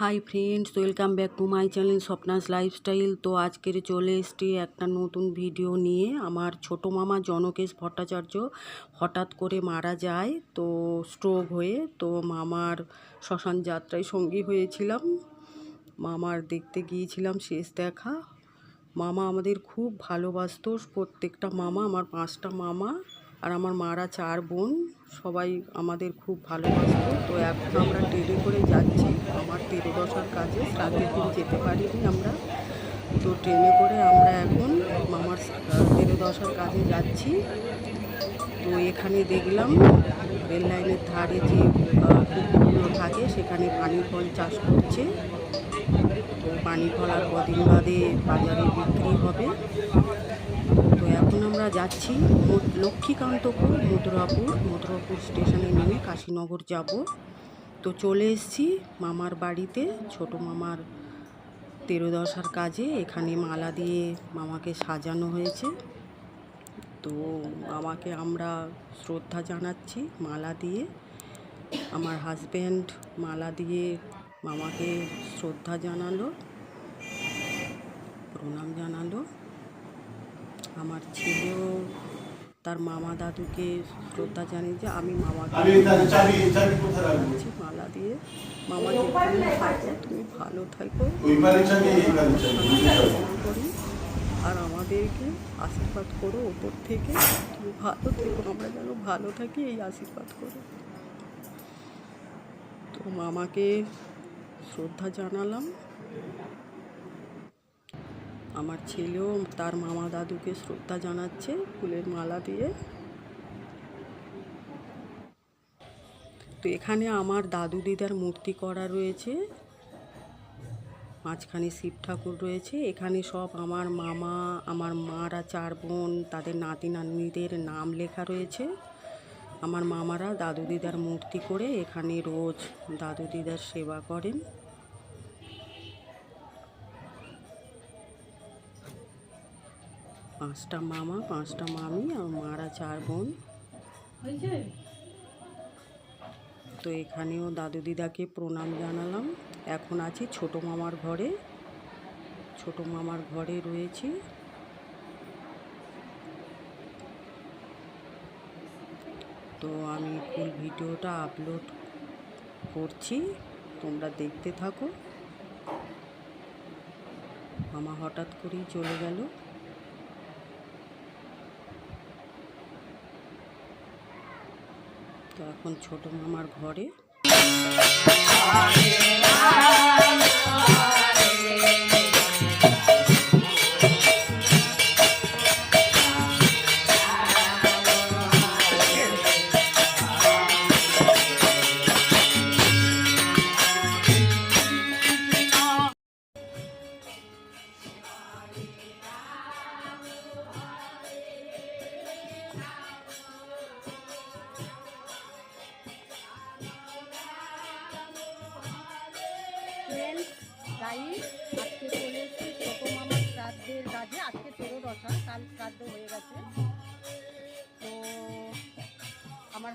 Hi friends welcome back to my channel Swapna's lifestyle তো আজকের চলে এসছি একটা নতুন ভিডিও নিয়ে। আমার ছোটো মামা জনকেশ ভট্টাচার্য হঠাৎ করে মারা যায়, তো স্ট্রোক হয়ে, তো মামার শ্মশান যাত্রায় সঙ্গী হয়েছিলাম। মামার দেখতে গিয়েছিলাম শেষ দেখা। মামা আমাদের খুব ভালোবাসতো। প্রত্যেকটা মামা, আমার পাঁচটা মামা আর আমার মারা চার বোন, সবাই আমাদের খুব ভালোবাসতো। তো এখন আমরা ট্রেনে করে যাচ্ছি। আমার তেরো দশার কাজে রাতের দিন যেতে পারিনি আমরা। তো ট্রেনে করে আমরা এখন মামার তেরো দশার কাজে যাচ্ছি। তো এখানে দেখলাম রেল লাইনের ধারে যে পুকুরগুলো থাকে, সেখানে পানি ফল চাষ করছে। তো পানি ফল আর কদিন বাদে বাজারে বিক্রি হবে। এখন আমরা যাচ্ছি লক্ষ্মীকান্তপুর, মথুরাপুর মথুরাপুর স্টেশনে নেমে কাশীনগর যাব। তো চলে এসেছি মামার বাড়িতে, ছোট মামার তেরো দশার কাজে। এখানে মালা দিয়ে মামাকে সাজানো হয়েছে। তো মামাকে আমরা শ্রদ্ধা জানাচ্ছি মালা দিয়ে। আমার হাজব্যান্ড মালা দিয়ে মামাকে শ্রদ্ধা জানালো, প্রণাম জানালো। আমার ছেলেও তার মামা দাদুকে শ্রদ্ধা জানিয়েছে আমি মামাকে আমি দিচ্ছি মালা দিয়ে মামা যেখানে থাকো তুমি ভালো থাকো। করি আর আমাদেরকে আশীর্বাদ করো ওপর থেকে। তুমি ভালো থেকো আমরা যেন ভালো থাকি এই আশীর্বাদ করো। তো মামাকে শ্রদ্ধা জানালাম। আমার ছেলেও তার মামা দাদুকে শ্রদ্ধা জানাচ্ছে ফুলের মালা দিয়ে। তো এখানে আমার দাদু দিদার মূর্তি করা রয়েছে। মাঝখানে শিব ঠাকুর রয়েছে। এখানে সব আমার মামা, আমার মারা চার বোন, তাদের নাতি নাতনিদের নাম লেখা রয়েছে। আমার মামারা দাদু দিদার মূর্তি করে এখানে রোজ দাদু দিদার সেবা করেন। পাঁচটা মামা, পাঁচটা মামি, আর মারা চার বোন। তো এখানেও দাদু দিদাকে প্রণাম জানালাম। এখন আছি ছোট মামার ঘরে। ছোট মামার ঘরে রয়েছি। তো আমি ফুল ভিডিওটা আপলোড করছি। তোমরা দেখতে থাকো। মামা হঠাৎ করেই চলে গেল। তো এখন ছোট মামার ঘরে।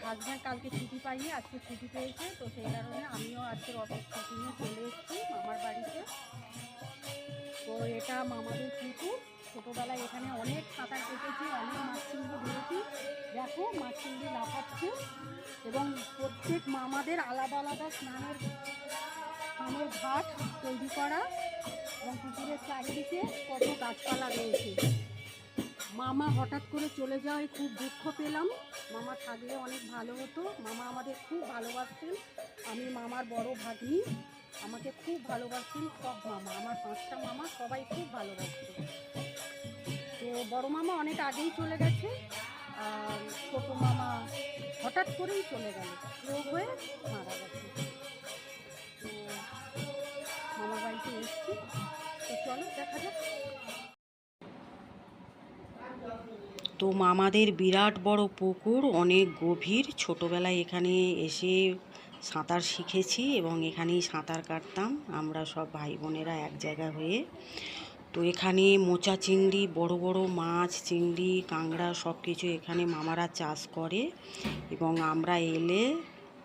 হাজব্যান্ড কালকে ছুটি পাইনি, আজকে ছুটি পেয়েছে, তো সেই কারণে আমিও আজকের অফিস ছুটি নিয়ে চলে এসেছি মামার বাড়িতে। তো এটা মামাদের পুকুর। ছোটোবেলায় এখানে অনেক সাঁতার কেটেছি, অনেক মাছ চিংড়ি ধরেছি দেখো, মাছ চিংড়ি লাফাচ্ছে এবং প্রত্যেক মামাদের আলাদা আলাদা স্নানের স্নানের ঘাট তৈরি করা এবং পুকুরের চারিদিকে কত গাছপালা রয়েছে। মামা হঠাৎ করে চলে যাওয়ায় খুব দুঃখ পেলাম। মামা থাকলে অনেক ভালো হতো। মামা আমাদের খুব ভালোবাসতেন। আমি মামার বড় ভাগ্নি। আমাকে খুব ভালোবাসতেন সব মামা। আমার পাঁচটা মামা সবাই খুব ভালোবাসতেন তো বড় মামা অনেক আগেই চলে গেছে। আর ছোটো মামা হঠাৎ করেই চলে গেল। রোগ হয়ে মারা গেছে। তো মামা বাড়িতে এসেছি। তো মামাদের বিরাট বড় পুকুর, অনেক গভীর। ছোটোবেলায় এখানে এসে সাঁতার শিখেছি এবং এখানেই সাঁতার কাটতাম। আমরা সব ভাই বোনেরা এক জায়গা হয়ে। তো এখানে মোচা চিংড়ি, বড় বড় মাছ, চিংড়ি, কাঁকড়া সব কিছু এখানে মামারা চাষ করে এবং আমরা এলে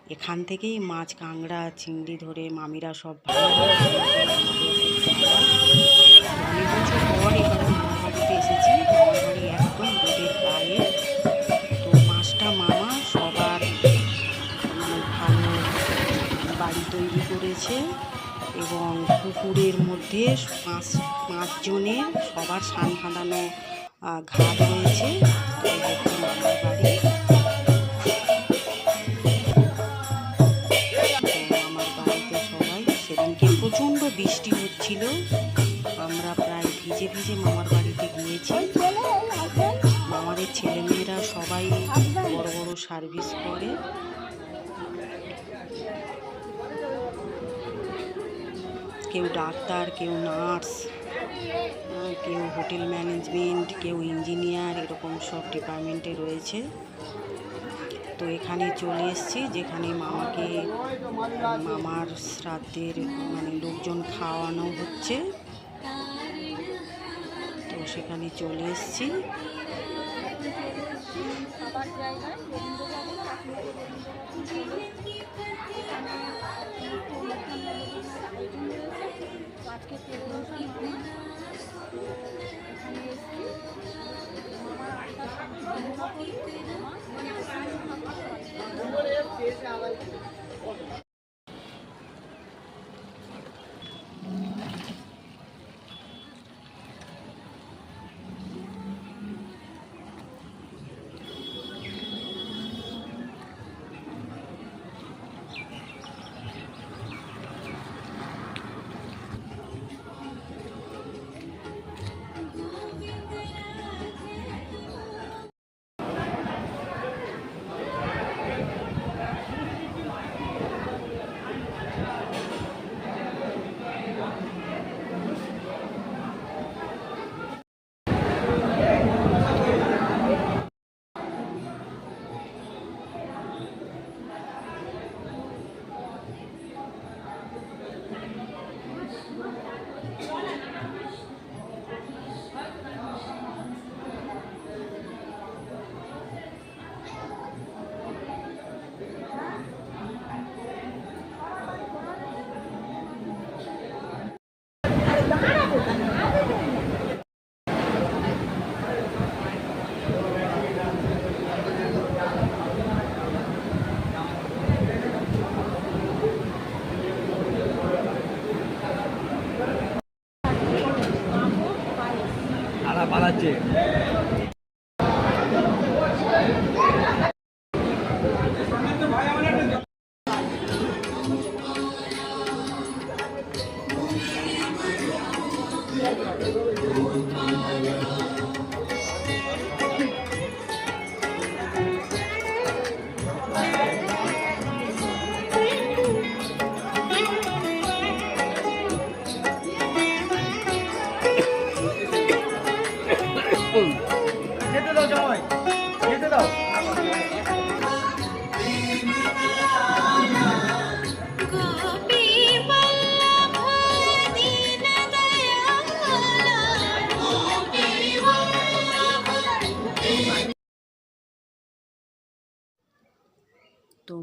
এখান থেকেই মাছ কাঁংড়া চিংড়ি ধরে মামিরা সব ভালো তৈরি করেছে এবং পুকুরের মধ্যে পাঁচ পাঁচজনের সবার সান ফাঁদানো ঘাট রয়েছে। আমার বাড়িতে সবাই, সেদিনকে প্রচণ্ড বৃষ্টি হচ্ছিল। সার্ভিস করে। কেউ ডাক্তার, কেউ নার্স কেউ হোটেল ম্যানেজমেন্ট, কেউ ইঞ্জিনিয়ার, এরকম সব ডিপার্টমেন্টে রয়েছে। তো এখানে চলে এসেছি, যেখানে মামাকে, মামার শ্রাদ্ধের মানে লোকজন খাওয়ানো হচ্ছে। তো সেখানে চলে এসেছি। খাবার জায়গায় রবীন্দ্র ভবন কাশ্মীর এখানে একটু আয়োজন রয়েছে আজকে তেল এখানে এসেছি।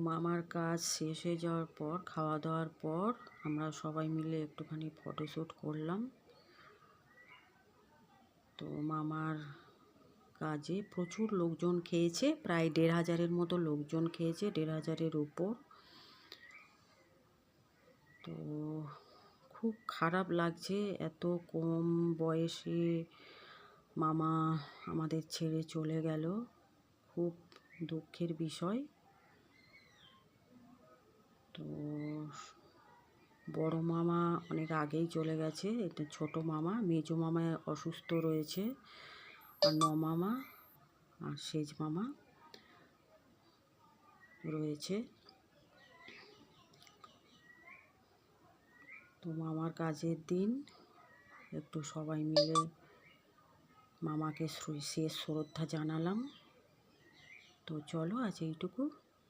মামার কাজ শেষ হয়ে যাওয়ার পর খাওয়া দাওয়ার পর আমরা সবাই মিলে একটুখানি ফটোশ্যুট করলাম। তো মামার কাজে প্রচুর লোকজন খেয়েছে, প্রায় দেড় হাজারের মতো লোকজন খেয়েছে, দেড় হাজারের উপর। তো খুব খারাপ লাগছে, এত কম বয়সে মামা আমাদের ছেড়ে চলে গেল। খুব দুঃখের বিষয়। তো বড় মামা অনেক আগেই চলে গেছে। এটা ছোট মামা, মেজো মামা অসুস্থ রয়েছে, আর ন মামা আর সেজ মামা রয়েছে। তো মামার কাজের দিন একটু সবাই মিলে মামাকে শেষ শ্রদ্ধা জানালাম। তো চলো আজ এইটুকু।